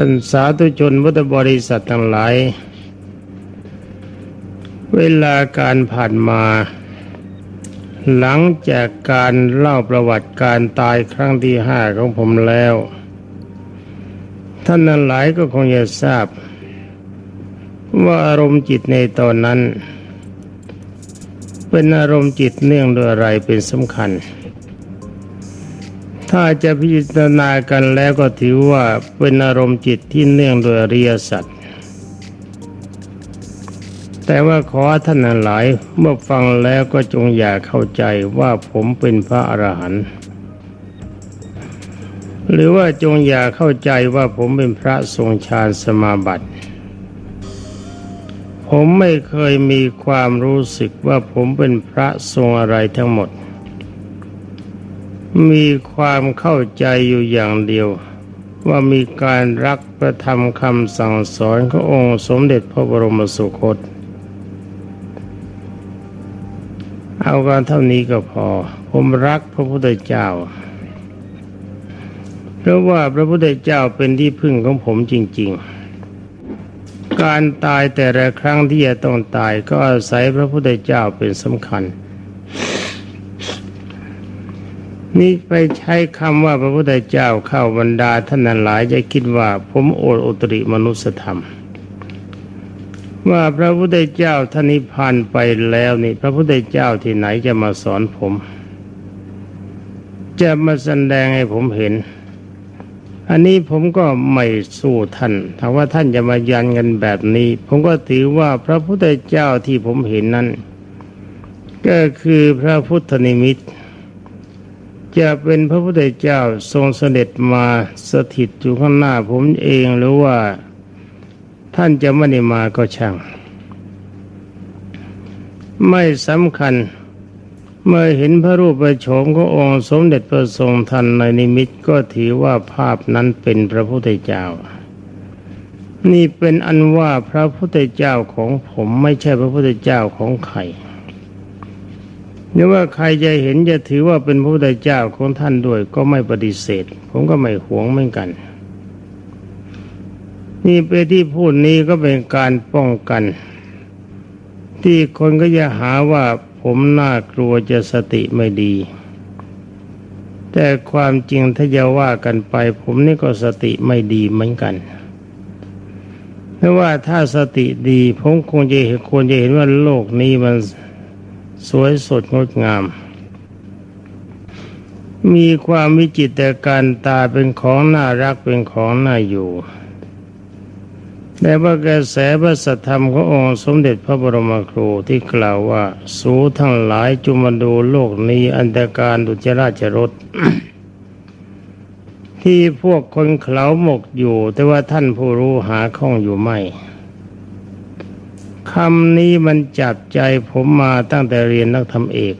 ท่านสาธุชนพุทธบริษัททั้งหลาย เวลาการผ่านมา หลังจากการเล่าประวัติการตายครั้งที่ห้าของผมแล้ว ท่านนั้นหลายก็คงจะทราบ ว่าอารมณ์จิตในตอนนั้น เป็นอารมณ์จิตเนื่องด้วยอะไรเป็นสำคัญ ถ้าจะพิจารณากันแล้วก็ถือว่าเป็นอารมณ์จิตที่เนื่องโดยอริยสัจแต่ว่าขอท่านหลายเมื่อฟังแล้วก็จงอย่าเข้าใจว่าผมเป็นพระอรหันต์หรือว่าจงอย่าเข้าใจว่าผมเป็นพระทรงฌานสมาบัติ ผมไม่เคยมีความรู้สึกว่าผมเป็นพระทรงอะไรทั้งหมด มีความเข้าใจอยู่อย่างเดียว ว่ามีการรักประธรรมคำสั่งสอนขององค์สมเด็จพระบรมสุคต เอากันเท่านี้ก็พอ ผมรักพระพุทธเจ้า เพราะว่าพระพุทธเจ้าเป็นที่พึ่งของผมจริง ๆการตายแต่ละครั้งที่จะต้องตายก็อาศัยพระพุทธเจ้าเป็นสำคัญ นี่ไปใช้คำว่าพระพุทธเจ้าเข้าบรรดาท่านนั้นหลายจะคิดว่าผมโอดอุตริมนุสธรรม ว่าพระพุทธเจ้าท่านิพานไปแล้วนี่ พระพุทธเจ้าที่ไหนจะมาสอนผม จะมาแสดงให้ผมเห็น อันนี้ผมก็ไม่สู้ท่านถ้าว่าท่านจะมายันกันแบบนี้ ผมก็ถือว่าพระพุทธเจ้าที่ผมเห็นนั้น ก็คือพระพุทธนิมิต จะเป็นพระพุทธเจ้าทรงเสด็จมาสถิตอยู่ข้างหน้าผมเองหรือว่าท่านจะไม่ได้มาก็ช่าง ไม่สำคัญเมื่อเห็นพระรูปประโฉมขององค์สมเด็จพระทรงทันในนิมิตก็ถือว่าภาพนั้นเป็นพระพุทธเจ้า นี่เป็นอันว่าพระพุทธเจ้าของผมไม่ใช่พระพุทธเจ้าของใคร นี่ว่าใครจะเห็นจะถือว่าเป็นพระพุทธเจ้าของท่านด้วยก็ไม่ปฏิเสธ ผมก็ไม่หวงเหมือนกัน นี่เป็นที่พูดนี้ก็เป็นการป้องกัน ที่คนก็จะหาว่าผมน่ากลัวจะสติไม่ดี แต่ความจริงถ้าจะว่ากันไป ผมนี่ก็สติไม่ดีเหมือนกันเพราะว่าถ้าสติดี ผมคงจะเห็นควรจะเห็นว่าโลกนี้มัน สวยสดงดงาม มีความวิจิตรแต่การตาเป็นของน่ารักเป็นของน่าอยู่แต่ว่ากระแสพระสัทธรรมขององค์สมเด็จพระบรมครูที่กล่าวว่า สูทั้งหลายจุมาดูโลกนี้อันตรการดุจราชรถที่พวกคนเขาหมกอยู่ แต่ว่าท่านผู้รู้หาข้องอยู่ไม่ คำนี้มันจับใจผมมาตั้งแต่เรียนนักธรรมเอก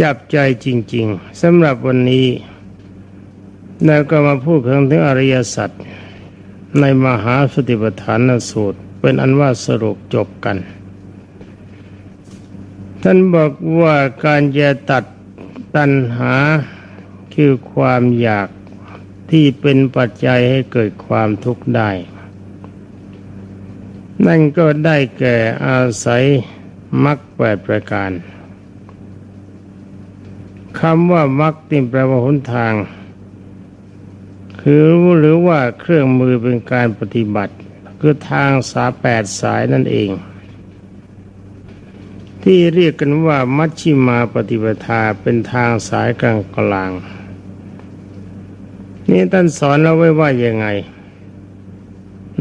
จับใจจริง ๆสำหรับวันนี้แล้วก็มาพูดถึงถึงอริยสัจในมหาสติปัฏฐานสูตร เป็นอันว่าสรุปจบกัน ท่านบอกว่าการจะตัดตัณหาคือความอยากที่เป็นปัจจัยให้เกิดความทุกข์ได้ นั่นก็ได้แก่อาศัยมรรคแปดประการคำว่ามรรคติแปลว่าหนทาง คือหรือว่าเครื่องมือเป็นการปฏิบัติ คือทางสาแปดสายนั่นเอง ที่เรียกกันว่ามัชชิมาปฏิปทาเป็นทางสายกลางกลาง นี่ท่านสอนเราไว้ว่ายังไง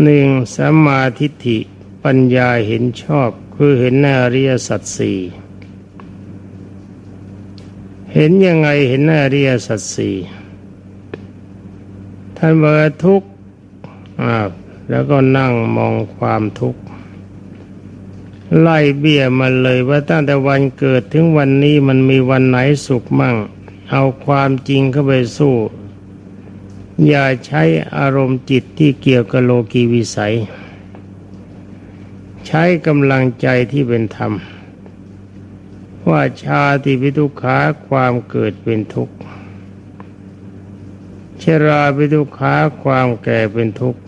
หนึ่งสัมมาทิฏฐิปัญญาเห็นชอบคือเห็นในอริยสัจสี่เห็นยังไงเห็นในอริยสัจสี่ท่านบอกทุกข์แล้วก็นั่งมองความทุกข์ไล่เบี้ยมันเลยว่าตั้งแต่วันเกิดถึงวันนี้มันมีวันไหนสุขมั่ง เอาความจริงเข้าไปสู้ อย่าใช้อารมณ์จิตที่เกี่ยวกับโลกีวิสัย ใช้กำลังใจที่เป็นธรรม ว่าชาติพิทุขาความเกิดเป็นทุกข์ชราเป็นทุขาความแก่เป็นทุกข์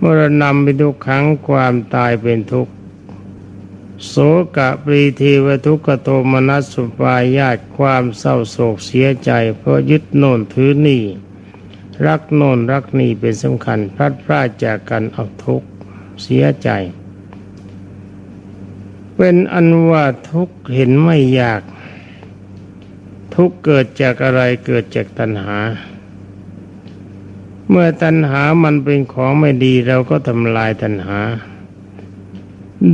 มรณะเป็นทุขังความตายเป็นทุกข์ โสกะปรีเทวทุกโทมนัสสุปายาตความเศร้าโศกเสียใจ เพราะยึดโน่นถือนี่ รักโน่นรักนี่เป็นสำคัญ พลัดพรากจากกันเอาทุกเสียใจ เป็นอันว่าทุกเห็นไม่ยาก ทุกเกิดจากอะไรเกิดจากตัณหา เมื่อตัณหามันเป็นของไม่ดีเราก็ทำลายตัณหา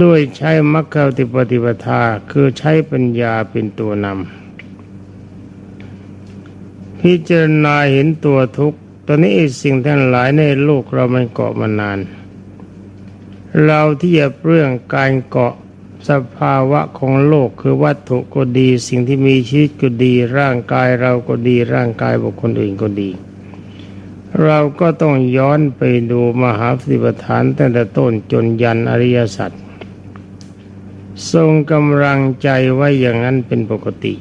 ด้วยใช้มรรคติปฏิปทาคือใช้ปัญญาเป็นตัวนำพิจารณาเห็นตัวทุกข์ตอนนี้สิ่งทั้งหลายในโลกเรามันเกาะมานาน เราที่จะเรื่องการเกาะสภาวะของโลกคือวัตถุก็ดี สิ่งที่มีชีวิตก็ดี ร่างกายเราก็ดีร่างกายบุคคลอื่นก็ดี เราก็ต้องย้อนไปดูมหาสติปัฏฐานตั้งแต่ต้นจนยันอริยสัจ ทรงกำลังใจไว้อย่างนั้นเป็นปกติ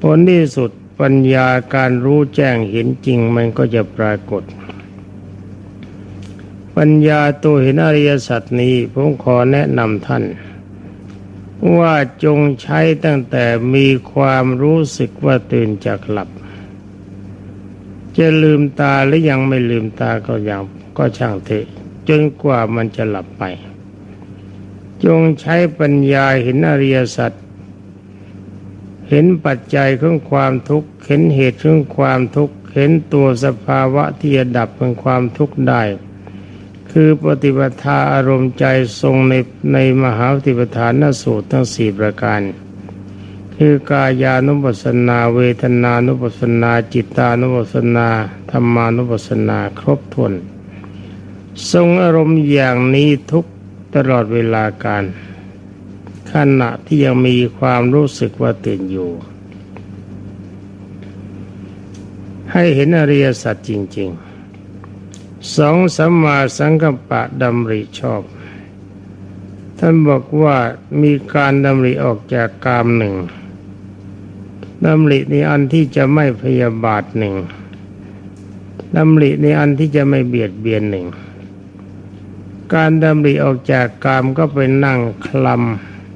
ผลที่สุดปัญญาการรู้แจ้งเห็นจริงมันก็จะปรากฏ ปัญญาตัวเห็นอริยสัจนี้ผมขอแนะนำท่าน ว่าจงใช้ตั้งแต่มีความรู้สึกว่าตื่นจากหลับ จะลืมตาหรือยังไม่ลืมตาก็ยังก็ช่างเถอะจนกว่ามันจะหลับไป จงใช้ปัญญาเห็นอริยสัจเห็นปัจจัยของความทุกข์เห็นเหตุของความทุกข์เห็นตัวสภาวะที่จะดับเป็นความทุกข์ได้ คือปฏิปทาอารมณ์ใจทรงในในมหาปฏิปทานสูตรทั้งสี่ประการ คือกายานุปัสสนา เวทนานุปัสสนา จิตานุปัสสนาธรรมานุปัสสนาครบถ้วนทรงอารมณ์อย่างนี้ทุก ตลอดเวลาการขณะที่ยังมีความรู้สึกว่าตื่นอยู่ ให้เห็นอริยสัจจริง ๆ สองสัมมาสังกัปปะดำริชอบ ท่านบอกว่ามีการดำริออกจากกามหนึ่งดำริในอันที่จะไม่พยาบาทหนึ่งดำริในอันที่จะไม่เบียดเบียนหนึ่ง การดำริออกจากกามก็เป็นนั่งคล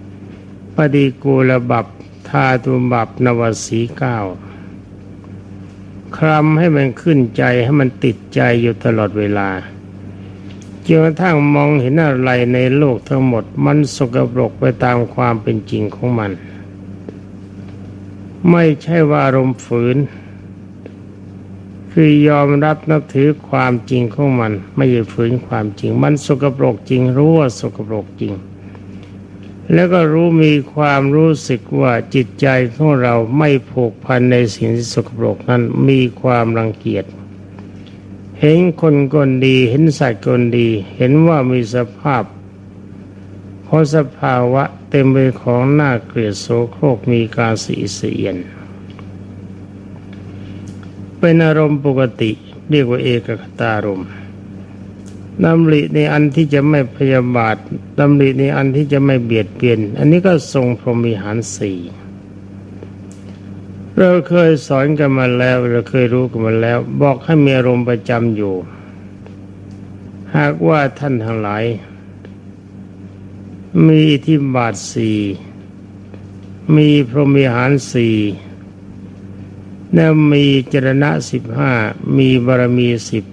ำปฏิกูลบับทาตุบับนวสีเก้าคลำให้มันขึ้นใจให้มันติดใจอยู่ตลอดเวลาจนกระทั่งมองเห็นอะไรในโลกทั้งหมดมันสกปรกไปตามความเป็นจริงของมัน ไม่ใช่ว่าอารมณ์ฝืน คือยอมรับนับถือความจริงของมัน ไม่ใช่ฝืนความจริง มันสกปรกจริงรู้ว่าสกปรกจริง แล้วก็รู้มีความรู้สึกว่าจิตใจของเราไม่ผูกพันในสิ่งที่สกปรกนั้นมีความรังเกียจเห็นคนคนดีเห็นสัตว์คนดี เห็นว่ามีสภาพเพราะสภาวะเต็มไปของหน้าเกลียดโสโครกมีการสีเสียน เป็นอารมณ์ปกติ เรียกว่าเอกคตารมณ์ดำริในอันที่จะไม่พยาบาทดำริในอันที่จะไม่เบียดเบียน อันนี้ก็ทรงพรหมิหารสี่เราเคยสอนกันมาแล้ว เราเคยรู้กันมาแล้ว บอกให้มีอารมณ์ประจำอยู่ หากว่าท่านทั้งหลาย มีที่บาทสี่มีพรหมิหารสี่ และมีจรณะสิบห้ามีบารมีสิบ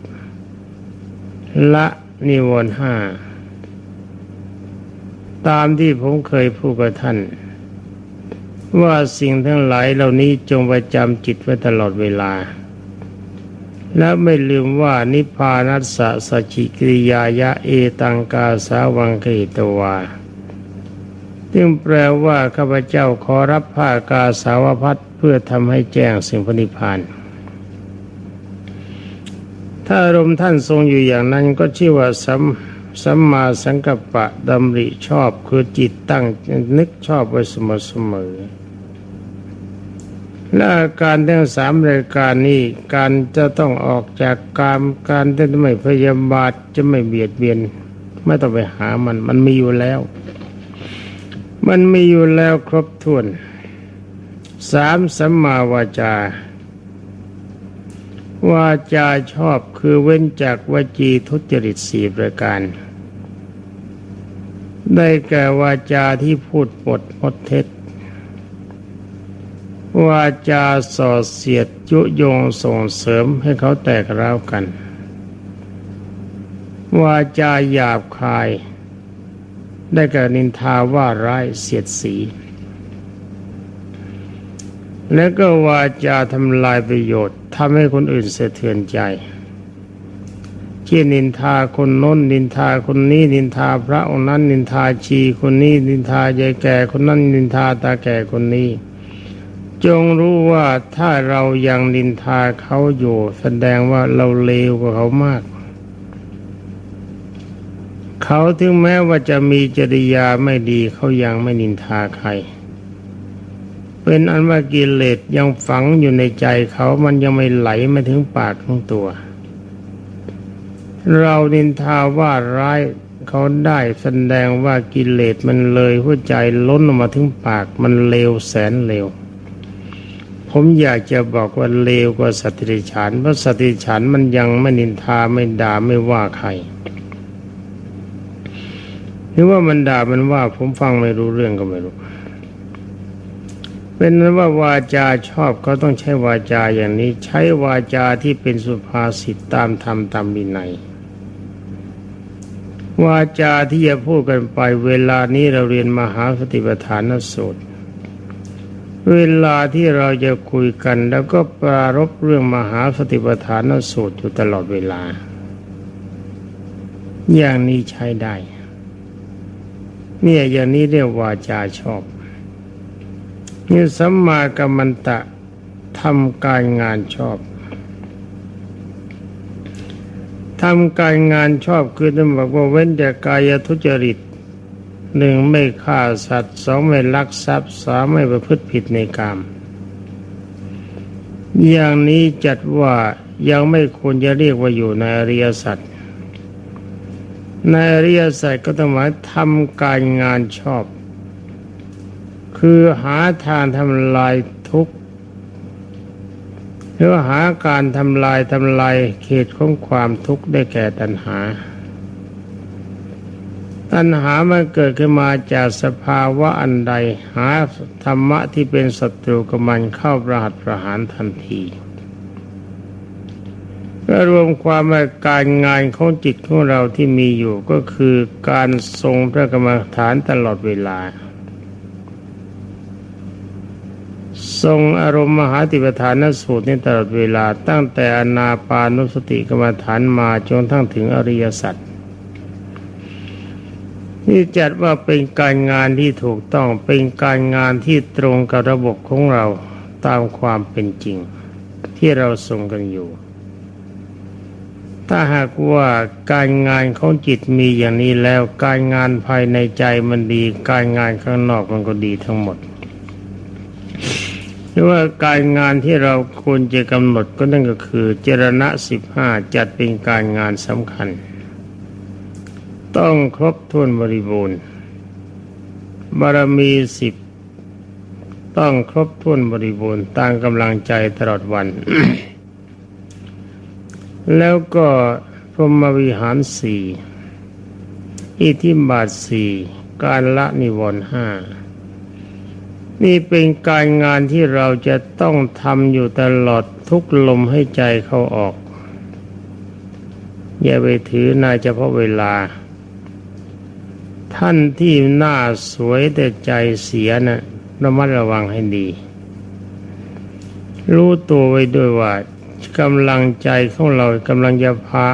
ละนิวรณ์ห้าตามที่ผมเคยพูดกับท่าน ว่าสิ่งทั้งหลายเหล่านี้จงประจำจิตไว้ตลอดเวลา และไม่ลืมว่านิพพานัสสะสจิกิริยายะเอตังกาสาวังเกตวาซึ่งแปลว่าข้าพเจ้าขอรับผ้ากาสาวพัด พื่อทำให้แจ้งสิ่งพนิพาน ถ้าอารมณ์ท่านทรงอยู่อย่างนั้นก็ชื่อว่าสัมสัมมาสังกัปปะดำริชอบคือจิตตั้งนึกชอบไว้เสมอเสมอและอาการทั้งสามรายการนี้การจะต้องออกจากกามการที่ไม่พยาบาทจะไม่เบียดเบียน ไม่ต้องไปหามัน มันมีอยู่แล้ว มันมีอยู่แล้วครบถ้วน สามสัมมาวาจาวาจาชอบคือเว้นจากวจีทุจริตสี่ประการ ได้แก่วาจาที่พูดปดมดเท็จ วาจาส่อเสียดยุยงส่งเสริมให้เขาแตกร้าวกัน วาจาหยาบคาย ได้แก่นินทาว่าร้ายเสียดสี และก็วาจาทำลายประโยชน์ทำให้คนอื่นเสะเทือนใจเช่นนินทาคนน้นนินทาคนนี้นินทาพระองค์นั้นนินทาชีคนนี้นินทายายแก่คนนั้นนินทาตาแก่คนนี้ จงรู้ว่าถ้าเรายังนินทาเขาอยู่แสดงว่าเราเลวกว่าเขามาก เขาถึงแม้ว่าจะมีจริยาไม่ดีเขายังไม่นินทาใคร เป็นอันว่ากิเลสยังฝังอยู่ในใจเขามันยังไม่ไหลมาถึงปากของตัว เรานินทาว่าร้ายเขาได้แสดงว่ากิเลสมันเลยหัวใจล้นออกมาถึงปากมันเลวแสนเลวผมอยากจะบอกว่าเลวกว่าสติฉันเพราะสติฉันมันยังไม่นินทาไม่ด่าไม่ว่าใครหรือว่ามันด่ามันว่าผมฟังไม่รู้เรื่องก็ไม่รู้ เป็นนั้นว่าวาจาชอบก็ต้องใช้วาจาอย่างนี้ ใช้วาจาที่เป็นสุภาษิตตามธรรมตามวินัยวาจาที่จะพูดกันไปเวลานี้เราเรียนมหาสติปัฏฐานสูตร เวลาที่เราจะคุยกัน แล้วก็ปรารบเรื่องมหาสติปัฏฐานสูตรอยู่ตลอดเวลา อย่างนี้ใช้ได้ เนี่ยอย่างนี้เรียกวาจาชอบ นี่สัมมากัมมันตะทำการงานชอบทำการงานชอบคือท่านบอกว่าเว้นจากกายทุจริตหนึ่งไม่ฆ่าสัตว์สองไม่ลักทรัพย์สามไม่ประพฤติผิดในกรรมอย่างนี้จัดว่ายังไม่ควรจะเรียกว่าอยู่ในอริยสัจในอริยสัจก็ต้องหมายทำการงานชอบ คือหาทางทำลายทุกข์หรือหาการทำลายทำลายเขตของความทุกข์ได้แก่ตัณหา ตัณหามันเกิดขึ้นมาจากสภาวะอันใด หาธรรมะที่เป็นศัตรูกับมันเข้าประหัตประหารทันทีก็รวมความว่าการงานของจิตของเราที่มีอยู่ก็คือการทรงพระกรรมฐานตลอดเวลา ทรงอารมณ์มหาติปฐานสูตรนี้ตลอดเวลาตั้งแต่อนาปานุสติกรรมฐานมาจนทั้งถึงอริยสัจนี่จัดว่าเป็นการงานที่ถูกต้องเป็นการงานที่ตรงกับระบบของเราตามความเป็นจริง ที่เราทรงกันอยู่ ถ้าหากว่าการงานของจิตมีอย่างนี้แล้วการงานภายในใจมันดี การงานข้างนอกมันก็ดีทั้งหมด หรือว่าการงานที่เราควรจะกำหนดก็นั่นก็คือเจรณะสิบห้าจัดเป็นการงานสำคัญ ต้องครบถ้วนบริบูรณ์ บารมีสิบต้องครบถ้วนบริบูรณ์ตามกำลังใจตลอดวัน แล้วก็พรหมวิหารสี่อิทิบาทสี่การละนิวรณ์ห้า นี่เป็นการงานที่เราจะต้องทำอยู่ตลอดทุกลมให้ใจเข้าออก อย่าไปถือนายเฉพาะเวลา ท่านที่หน้าสวยแต่ใจเสียนะ่ะระมัดระวังให้ดี รู้ตัวไว้ด้วยว่ากำลังใจของเรากำลังจะพา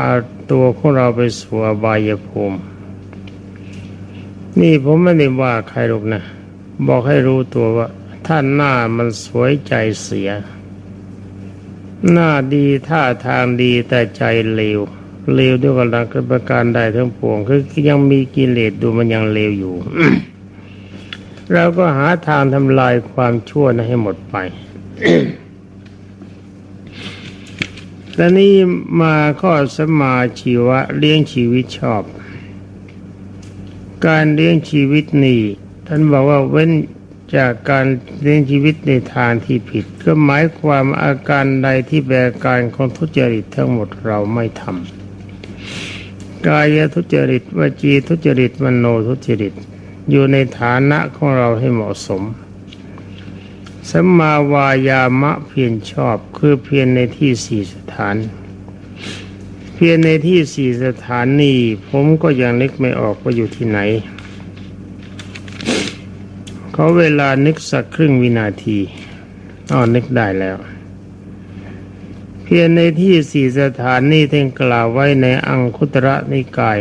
ตัวของเราไปสู่อบายภูมิ นี่ผมไม่ได้ว่าใครหรอกนะ บอกให้รู้ตัวว่าท่านหน้ามันสวยใจเสีย หน้าดีท่าทางดีแต่ใจเลวเลวด้วยกันลังประการใดทั้งปวง คือยังมีกิเลสดูมันยังเลวอยู่เราก็หาทางทำลายความชั่วนั้นให้หมดไปแต่นี้มาข้อสมาชีวะเลี้ยงชีวิตชอบ การเลี้ยงชีวิตนี่ ท่านบอกว่าเว้นจากการเลี้ยงชีวิตในทางที่ผิด ก็หมายความอาการใดที่แบกการของทุจริตทั้งหมดเราไม่ทำกายทุจริตวจีทุจริตมโนทุจริต อยู่ในฐานะของเราให้เหมาะสมสัมมาวายามะเพียรชอบคือเพียรในที่สี่สถาน เพียรในที่สี่สถานนี้ผมก็ยังนึกไม่ออกว่าอยู่ที่ไหน เขาเวลานึกสักครึ่งวินาทีอ๋อนึกได้แล้ว เพียรในที่สี่สถานนี้ท่านกล่าวไว้ในอังคุตระนิกาย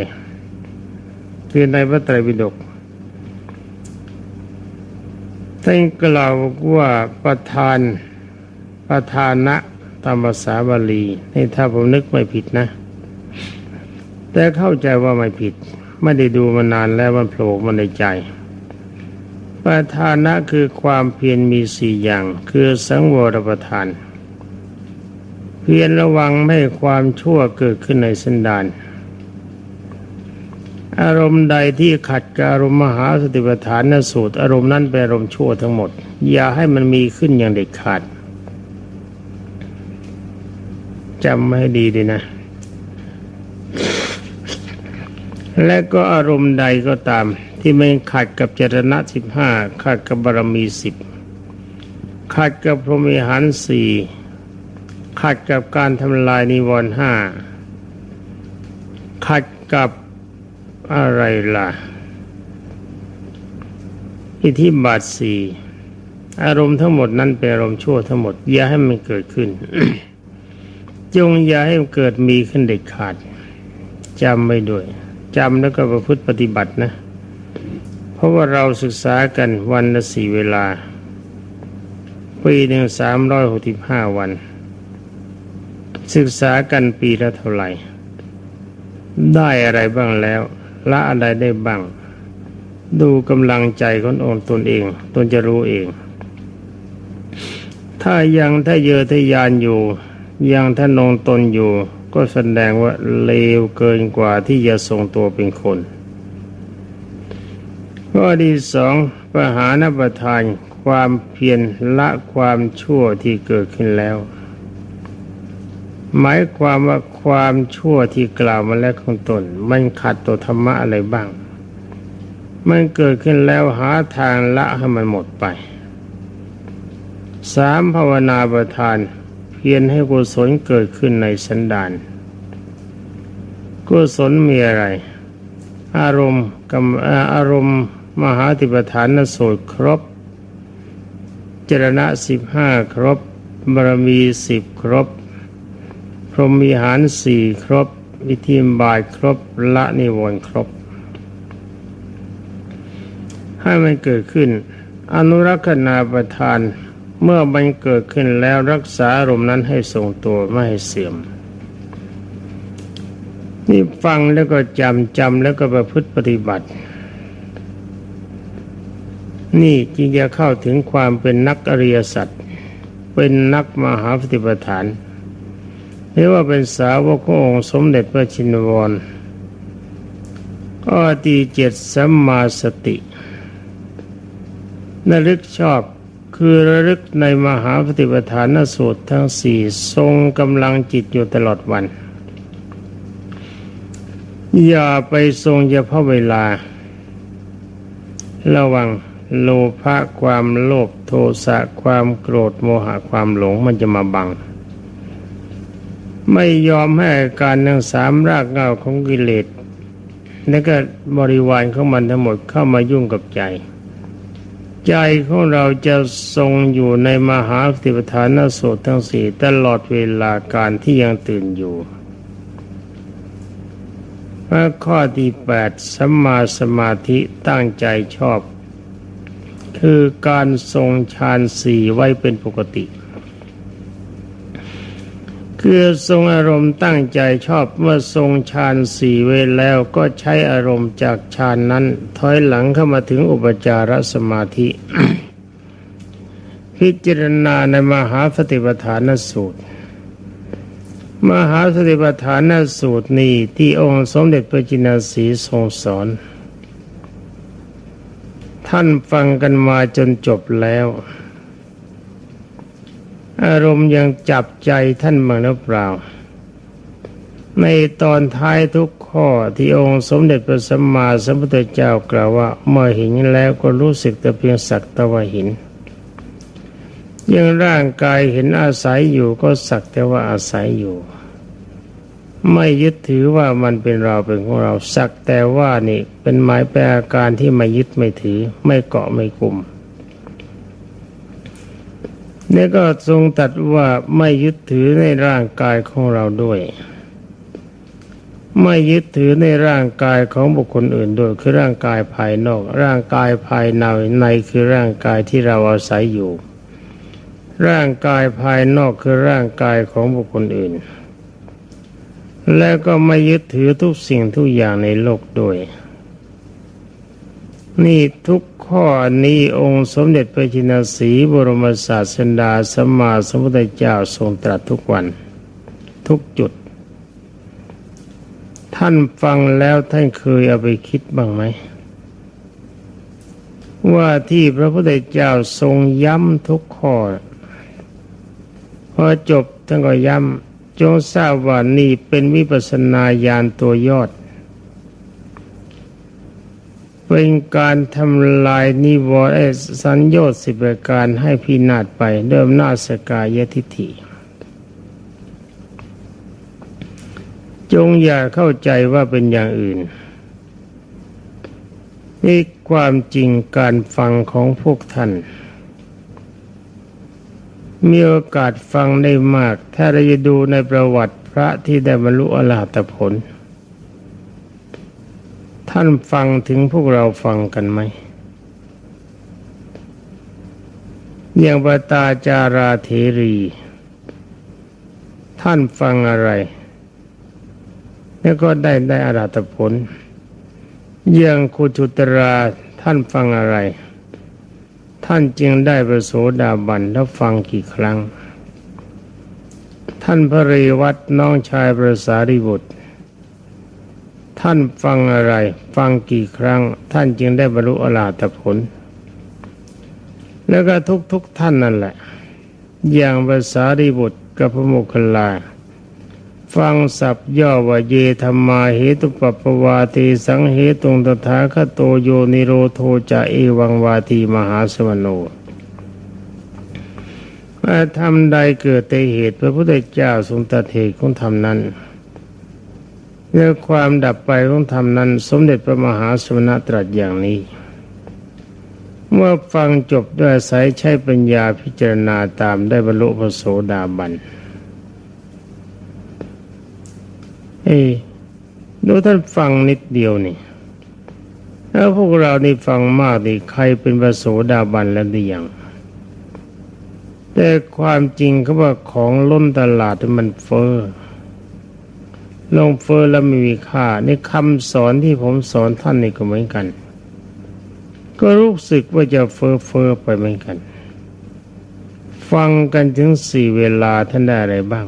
คือในพระไตรปิฎกท่านกล่าวว่าประธานประธานะตามภาษาบาลีนี่ถ้าผมนึกไม่ผิดนะ แต่เข้าใจว่าไม่ผิด ไม่ได้ดูมานานแล้วมันโผล่มาในใจ ประธานะคือความเพียรมีสี่อย่าง คือสังวรประทาน เพียรระวังไม่ความชั่วเกิดขึ้นในสันดานอารมณ์ใดที่ขัดกับอารมณ์มหาสติปัฏฐานนสูตร อารมณ์นั้นเป็นอารมณ์ชั่วทั้งหมด อย่าให้มันมีขึ้นอย่างเด็ดขาดจำไม่ดีดีนะ และก็อารมณ์ใดก็ตาม ที่ไม่ขัดกับเจรณะสิบห้าขัดกับบารมีสิบขัดกับพรหมิหารสี่ขัดกับการทำลายนิวรณ์ห้าขัดกับอะไรล่ะ อิทธิบาทสี่อารมณ์ทั้งหมดนั้นเป็นอารมณ์ชั่วทั้งหมด อย่าให้มันเกิดขึ้น จงอย่าให้มันเกิดมีขึ้นเด็ดขาดจำไม่ด้วยจำแล้วก็ประพฤติปฏิบัตินะ ราะว่าเราศึกษากันวันละสี่เวลา ปีหนึ่งสามร้อยหกสิบห้าวัน ศึกษากันปีละเท่าไหร่ ได้อะไรบ้างแล้ว ละอะไรได้บ้าง ดูกำลังใจขององตนเอง ตนจะรู้เอง ถ้ายังถ้าเยอทะยานอยู่ ยังถ้านงตนอยู่ ก็แสดงว่าเลวเกินกว่าที่จะทรงตัวเป็นคน ข้อที่สองปหานประทานความเพียรละความชั่วที่เกิดขึ้นแล้ว หมายความว่าความชั่วที่กล่าวมาแล้วของตน มันขัดต่อธรรมะอะไรบ้าง มันเกิดขึ้นแล้วหาทางละให้มันหมดไปสามภาวนาประทาน เพียรให้กุศลเกิดขึ้นในสันดานกุศลมีอะไร อารมณ์กับอารมณ์ มหาติปฐานนสูตรครบ เจรณะสิบห้าครบบารมีสิบครบ พรหมีหารสี่ครบ วิธีบายครบละนิวรณ์ครบ ให้มันเกิดขึ้น อนุรักษณาประทานเมื่อมันเกิดขึ้นแล้วรักษาอารมณ์นั้นให้ทรงตัวไม่ให้เสื่อม นี่ฟังแล้วก็จำจำแล้วก็ประพฤติปฏิบัติ นี่จึงจะเข้าถึงความเป็นนักอริยสัจเป็นนักมหาปฏิปทานเรียกว่าเป็นสาวกองค์สมเด็จพระชินวรข้อที่เจ็ดสัมมาสติระลึกชอบคือระลึกในมหาปฏิปทานสูตรทั้งสี่ทรงกำลังจิตอยู่ตลอดวัน อย่าไปทรงเฉพาะเวลา ระวัง โลภะความโลภโทสะความโกรธโมหะความหลงมันจะมาบัง ไม่ยอมให้การทั้งสามรากเงาของกิเลสและก็บริวารของมันทั้งหมดเข้ามายุ่งกับใจ ใจของเราจะทรงอยู่ในมหาสติปัฏฐานสูตรทั้งสี่ตลอดเวลาการที่ยังตื่นอยู่ข้อที่แปดสัมมาสมาธิตั้งใจชอบ คือการทรงฌานสี่ไว้เป็นปกติ คือทรงอารมณ์ตั้งใจชอบเมื่อทรงฌานสี่ไว้แล้วก็ใช้อารมณ์จากฌานนั้น ถอยหลังเข้ามาถึงอุปจารสมาธิ พิจารณาในมหาสติปัฏฐานสูตร มหาสติปัฏฐานสูตรนี้ที่องค์สมเด็จพระจินสีทรงสอน ท่านฟังกันมาจนจบแล้ว อารมณ์ยังจับใจท่านบ้างหรือเปล่า ในตอนท้ายทุกข้อที่องค์สมเด็จพระสัมมาสัมพุทธเจ้ากล่าวว่าเมื่อเห็นแล้วก็รู้สึกแต่เพียงสักแตะว่าเห็นยังร่างกายเห็นอาศัยอยู่ก็สักแต่ว่าอาศัยอยู่ ไม่ยึดถือว่ามันเป็นเราเป็นของเราสักแต่ว่านี่ เป็นหมายแปลอาการที่ไม่ยึดไม่ถือ ไม่เกาะไม่กลุ่มนี่ก็ทรงตัดว่าไม่ยึดถือในร่างกายของเราด้วย ไม่ยึดถือในร่างกายของบุคคลอื่นด้วยคือร่างกายภายนอก ร่างกายภายในในคือร่างกายที่เราอาศัยอยู่ ร่างกายภายนอกคือร่างกายของบุคคลอื่น แล้วก็ไม่ยึดถือทุกสิ่งทุกอย่างในโลกด้วย นี่ทุกข้อนี้องค์สมเด็จพระจินสีบรมศาสดาสัมมาสัมพุทธเจ้าทรงตรัสทุกวัน ทุกจุด ท่านฟังแล้วท่านเคยเอาไปคิดบ้างไหม ว่าที่พระพุทธเจ้าทรงย้ำทุกข้อ พอจบท่านก็ย้ำ จงทราบว่านี่เป็นวิปัสนาญาณตัวยอด เป็นการทำลายนิวรณ์สัญญาสิบประการให้พินาศไปเดิมหน้าสกายทิฐิ จงอย่าเข้าใจว่าเป็นอย่างอื่น นี่ความจริงการฟังของพวกท่าน มีโอกาสฟังได้มาก ถ้าเราจะดูในประวัติพระที่ได้บรรลุอรหัตผล ท่านฟังถึงพวกเราฟังกันไหมอย่างปตาจาราเทรี ท่านฟังอะไร แล้วก็ได้ได้อรหัตผลอย่างคุจุตราท่านฟังอะไร ท่านจึงได้ประโสดาบันแล้วฟังกี่ครั้ง ท่านพระเรวัตน้องชายพระสารีบุตร ท่านฟังอะไร ฟังกี่ครั้ง ท่านจึงได้บรรลุอรหัตผล แล้วก็ทุกๆทท่านนั่นแหละ อย่างพระสารีบุตรกับพระโมคคัลลา ฟังสับย่อว่าเยธรรมาเหตุปปวาตีสังเหตุงตถาคโตโยนิโรโทจะเอวังวาทีมหาสมโนมาทำใดเกิดแต่เหตุพระพุทธเจ้าทรงตัดเหตุของธรรมนั้นเรื่องความดับไปของธรรมนั้น สมเด็จพระมหาสมณะตรัสอย่างนี้ เมื่อฟังจบด้วยสายใช้ปัญญาพิจารณาตามได้บรรลุพระโสดาบัน เอดูท่านฟังนิดเดียวนี่แล้วพวกเรานี่ฟังมากนี่ใครเป็นพระโสดาบันแล้วหรือยังแต่ความจริงเขาว่าของล้นตลาดมันเฟอ้อลงเฟอ้อแล้วไม่มีค่าในคำสอนที่ผมสอนท่านนี่ก็เหมือนกัน ก็รู้สึกว่าจะเฟอ้อเฟอ้อไปเหมือนกัน ฟังกันถึงสี่เวลาท่านได้อะไรบ้าง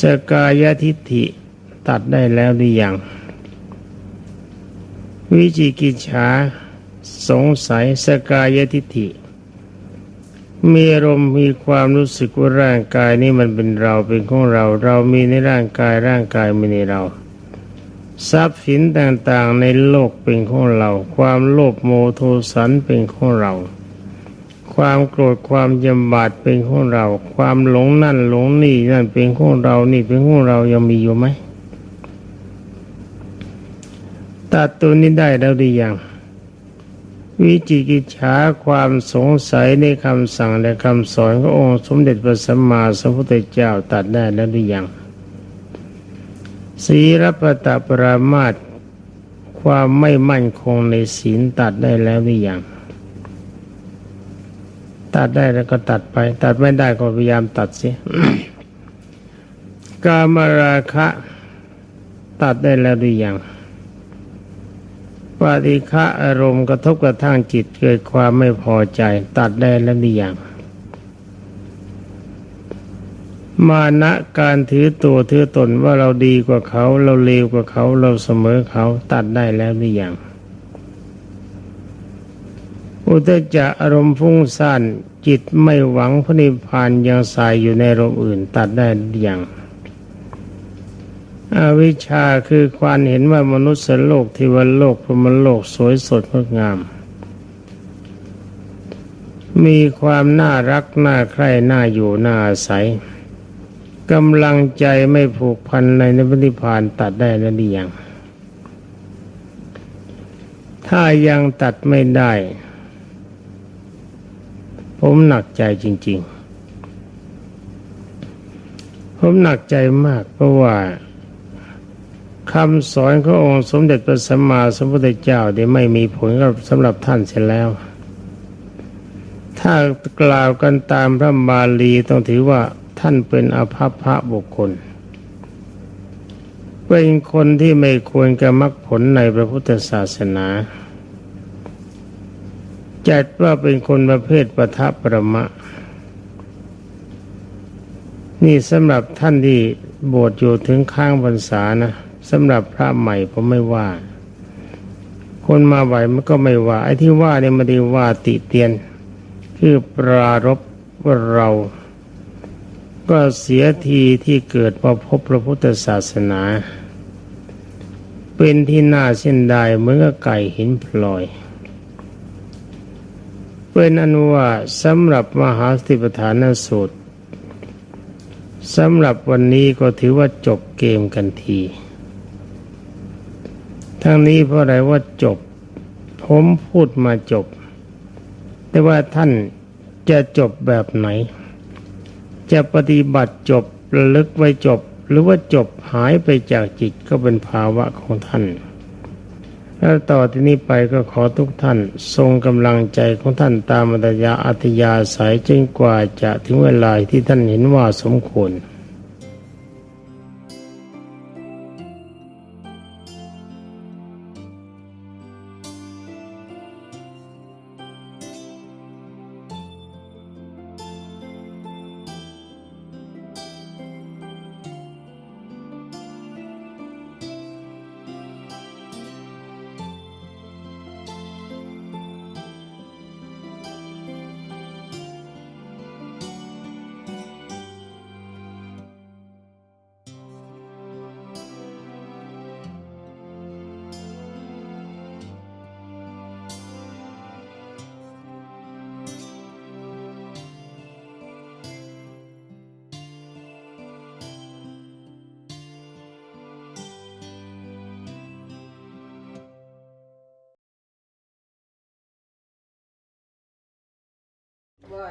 สกายทิฏฐิตัดได้แล้วหรือยัง วิจิกิจฉาสงสัยสกายทิฏฐิ มีอารมณ์มีความรู้สึกว่าร่างกายนี้มันเป็นเราเป็นของเรา เรามีในร่างกายร่างกายมีในเรา ทรัพย์สินต่างๆในโลกเป็นของเรา ความโลภโมโทสันเป็นของเรา ความโกรธความยำบาดเป็นของเรา ความหลงนั่นหลงนี่นั่นเป็นของเรานี่เป็นของเรายังมีอยู่ไหมตัดตัวนี้ได้แล้วหรือยังวิจิกิจฉาความสงสัยในคำสั่งและคำสอนขององค์สมเด็จพระสัมมาสัมพุทธเจ้าตัดได้แล้วหรือยังศีลปตปรามาตความไม่มั่นคงในศีลตัดได้แล้วหรือยัง ตัดได้แล้วก็ตัดไป ตัดไม่ได้ก็พยายามตัดสิกามราคะ ตัดได้แล้วหรือยังปฏิฆะอารมณ์กระทบกระทั่งจิตเกิดความไม่พอใจ ตัดได้แล้วหรือยังมานะการถือตัวถือตนว่าเราดีกว่าเขา เราเลวกว่าเขา เราเสมอเขา ตัดได้แล้วหรือยัง อุตจะอารมณ์ฟุ้งซ่านจิตไม่หวังพระนิพพานยังสายอยู่ในอารมณ์อื่นตัดได้หรือยังอวิชชาคือความเห็นว่ามนุษย์โลกเทวโลกพรหมโลกสวยสดงดงาม มีความน่ารักน่าใคร่น่าอยู่น่าอาศัยกำลังใจไม่ผูกพันในนิพพานตัดได้แล้วหรือยังถ้ายังตัดไม่ได้ ผมหนักใจจริง ๆ ผมหนักใจมากเพราะว่าคำสอนขององค์สมเด็จพระสัมมาสัมพุทธเจ้าได้ไม่มีผลกับสำหรับท่านเสร็จแล้ว ถ้ากล่าวกันตามพระบาลีต้องถือว่าท่านเป็นอภัพพระบุคคล เป็นคนที่ไม่ควรกระมักผลในพระพุทธศาสนา จัดว่าเป็นคนประเภทปทะประมะ นี่สำหรับท่านที่บวชอยู่ถึงข้างพรรษานะสำหรับพระใหม่ผมไม่ว่า คนมาไหวมันก็ไม่ว่า ไอ้ที่ว่าเนี่ยไม่ได้ว่าติเตียน คือปรารบว่าเรา ก็เสียทีที่เกิดมาพบพระพุทธศาสนา เป็นที่น่าเส้นได้เมื่อไก่หินพลอย เป็นอนุว่าสำหรับมหาสติปัฏฐานสูตรสำหรับวันนี้ก็ถือว่าจบเกมกันที ทั้งนี้เพราะอะไรว่าจบ ผมพูดมาจบ แต่ว่าท่านจะจบแบบไหน จะปฏิบัติจบระลึกไว้จบ หรือว่าจบหายไปจากจิตก็เป็นภาวะของท่าน แล้วต่อที่นี้ไปก็ขอทุกท่าน ทรงกำลังใจของท่านตามอัตยาอัตยาสายจนกว่าจะถึงเวลาที่ท่านเห็นว่าสมควร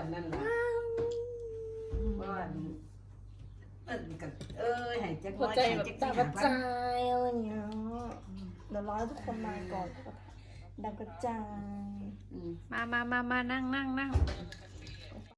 บ้านนั่นล่ะบ้านเอิ้นกับเอ้ยให้จักหัวใจแบบจักดาวกจัระกจายอะไรอย่างเงี้ยเดี๋ยวรอให้ทุกคนมาก่อนดาวกระจายอืมมามามามานั่งนั่งนั่ง